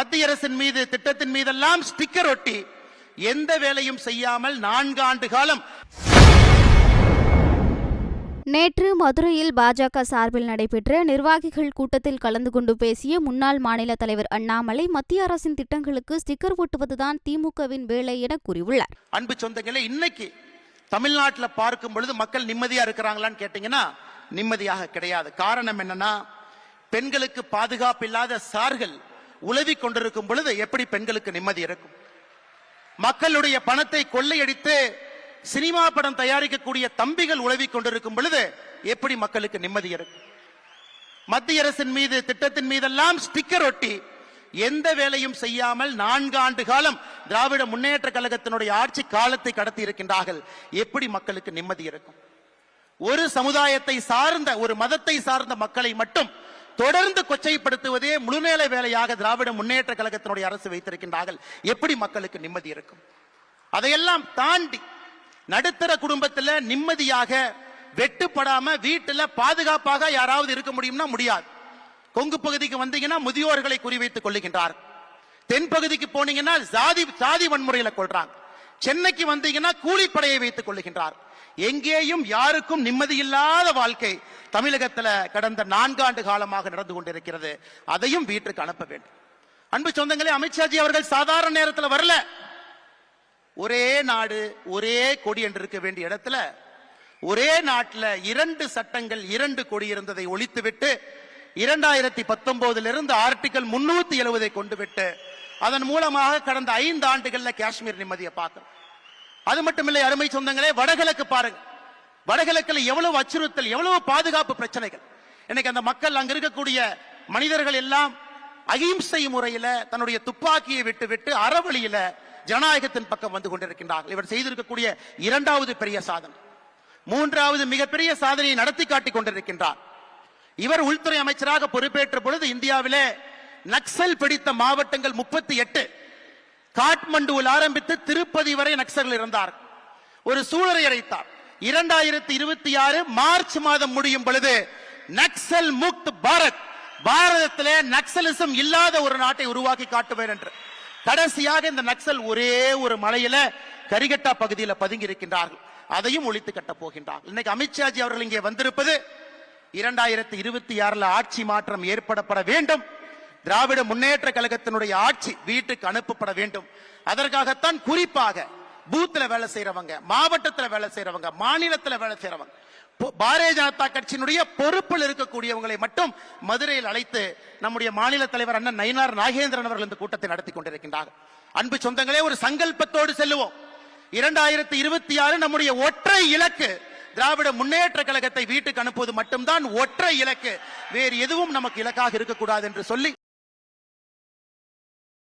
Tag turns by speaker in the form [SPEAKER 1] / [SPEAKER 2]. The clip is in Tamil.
[SPEAKER 1] மத்திய அரசின் மீது திட்டத்தின் மீதெல்லாம் ஸ்டிக்கர் ஒட்டி எந்த வேலையும் செய்யாமல் நான்காண்டு காலம்.
[SPEAKER 2] நேற்று மதுரையில் பாஜக சார்பில் நடைபெற்ற நிர்வாகிகள் கூட்டத்தில் கலந்து கொண்டு பேசிய முன்னாள் மாநில தலைவர் அண்ணாமலை மத்திய அரசின் திட்டங்களுக்கு ஸ்டிக்கர் ஒட்டுவதுதான் திமுகவின் வேலை என கூறியுள்ளார்.
[SPEAKER 1] அன்பு சொந்தங்களே இன்னைக்கு தமிழ்நாட்டில் பார்க்கும் பொழுது மக்கள் நிம்மதியா இருக்கிறாங்களான்னு கேட்டீங்கன்னா நிம்மதியாக கிடையாது. காரணம் என்னன்னா பெண்களுக்கு பாதுகாப்பு இல்லாத சார்கள் உலவி கொண்டிருக்கும் பொழுது எப்படி பெண்களுக்கு நிம்மதி இருக்கும்? மக்களுடைய பணத்தை கொள்ளையடித்து சினிமா படம் தயாரிக்கக்கூடிய தம்பிகள் உழவி கொண்டிருக்கும் பொழுது எப்படி மக்களுக்கு நிம்மதி இருக்கும்? மத்திய அரசின் மீது திட்டத்தின் மீதெல்லாம் ஸ்டிக்கர் ஒட்டி எந்த வேலையும் செய்யாமல் நான்கு ஆண்டு காலம் திராவிட முன்னேற்ற கழகத்தினுடைய ஆட்சி காலத்தை கடத்தி இருக்கின்றார்கள். எப்படி மக்களுக்கு நிம்மதி இருக்கும்? ஒரு சமுதாயத்தை சார்ந்த ஒரு மதத்தை சார்ந்த மக்களை மட்டும் தொடர்ந்து கொச்சைப்படுத்துவதே முழுநேர வேலையாக திராவிட முன்னேற்ற கழகத்தினுடைய அரசு வைத்திருக்கின்றார்கள். எப்படி மக்களுக்கு நிம்மதி இருக்கும்? அதையெல்லாம் தாண்டி நடுத்தர குடும்பத்தில் நிம்மதியாக வெட்டுப்படாம வீட்டில் பாதுகாப்பாக யாராவது இருக்க முடியும்னா முடியாது. கொங்கு பகுதிக்கு வந்தீங்கன்னா முதியோர்களை குறிவைத்துக் கொள்ளுகின்றார். தென் பகுதிக்கு போனீங்கன்னா சாதி சாதி வன்முறையில கொள்றாங்க. சென்னைக்கு வந்தீங்கன்னா கூலிப்படையை வைத்துக் கொள்ளுகின்றார். எங்கேயும் யாருக்கும் நிம்மதி இல்லாத வாழ்க்கை. தமிழகத்தில் கடந்த நான்காண்டு காலமாக நடந்து கொண்டிருக்கிறது. அதையும் வீட்டுக்கு அனுப்ப வேண்டும். அன்பு சொந்தங்களே அமித்ஷாஜி அவர்கள் சாதாரண நேரத்தில் வரல. ஒரே நாடு ஒரே கொடி என்று இருக்க வேண்டிய இடத்துல ஒரே நாட்டில் இரண்டு சட்டங்கள் இரண்டு கொடி இருந்ததை ஒழித்துவிட்டு இரண்டாயிரத்தி பத்தொன்பதிலிருந்து ஆர்டிகல் முன்னூத்தி எழுவதை கொண்டு விட்டு அதன் மூலமாக கடந்த ஐந்து ஆண்டுகள்ல காஷ்மீர் நிம்மதியை பார்க்கிறோம். அது மட்டுமில்லை அருமை சொந்தங்களே வடகிழக்கு பாருங்க. வடகிழக்கில் எவ்வளவு அச்சுறுத்தல் எவ்வளவு பாதுகாப்பு பிரச்சனைகள்? இன்னைக்கு அந்த மக்கள் அங்க இருக்கக்கூடிய மனிதர்கள் எல்லாம் அகிம்சை முறையில தன்னுடைய துப்பாக்கியை விட்டு விட்டு அறவழியில ஜனநாயகத்தின் பக்கம் வந்து கொண்டிருக்கின்றார்கள். இவர் செய்திருக்கக்கூடிய இரண்டாவது பெரிய சாதனை. மூன்றாவது மிகப்பெரிய சாதனையை நடத்தி காட்டி கொண்டிருக்கின்றார். இவர் உள்துறை அமைச்சராக பொறுப்பேற்ற பொழுது இந்தியாவிலே நக்சல் பிடித்த மாவட்டங்கள் முப்பத்தி எட்டு. காட்மண்டுவில் ஆரம்பித்து திருப்பதி வரை நக்சல் இருந்தார். ஒரு சூழலை அடைத்தார். இரண்டாயிரத்தி இருபத்தி ஆறு மார்ச் மாதம் முடியும் பொழுது நக்சல் முக்த் பாரத். பாரதத்திலே நக்சலிசம் இல்லாத ஒரு நாட்டை உருவாக்கி காட்டுவேன் என்று. கடைசியாக இந்த நக்சல் ஒரே ஒரு மலையில கரிகட்டா பகுதியில் பதுங்கி இருக்கின்றார்கள் அதையும் ஒழித்து கட்டப் போகின்றார் இன்னைக்கு அமித்ஷாஜி அவர்கள் இங்கே வந்திருப்பது இரண்டாயிரத்தி இருபத்தி ஆறுல ஆட்சி மாற்றம் ஏற்படப்பட வேண்டும். திராவிட முன்னேற்ற கழகத்தினுடைய ஆட்சி வீட்டுக்கு அனுப்பப்பட வேண்டும். அதற்காகத்தான் குறிப்பாக பூத்துல வேலை செய்யறவங்க மாவட்டத்துல வேலை செய்யறவங்க மாநிலத்துல வேலை செய்யறவங்க பாரதிய ஜனதா கட்சியினுடைய பொறுப்பில் இருக்கக்கூடியவங்களை மட்டும் மதுரையில் அழைத்து நம்முடைய மாநில தலைவர் அண்ணன் நயினார் நாகேந்திரன் அவர்கள் இந்த கூட்டத்தை நடத்தி கொண்டிருக்கின்றார். அன்பு சொந்தங்களே ஒரு சங்கல்பத்தோடு செல்லுவோம். இரண்டாயிரத்தி இருபத்தி ஆறு நம்முடைய ஒற்றை இலக்கு திராவிட முன்னேற்ற கழகத்தை வீட்டுக்கு அனுப்புவது மட்டும்தான் ஒற்றை இலக்கு. வேறு எதுவும் நமக்கு இலக்காக இருக்கக்கூடாது என்று சொல்லி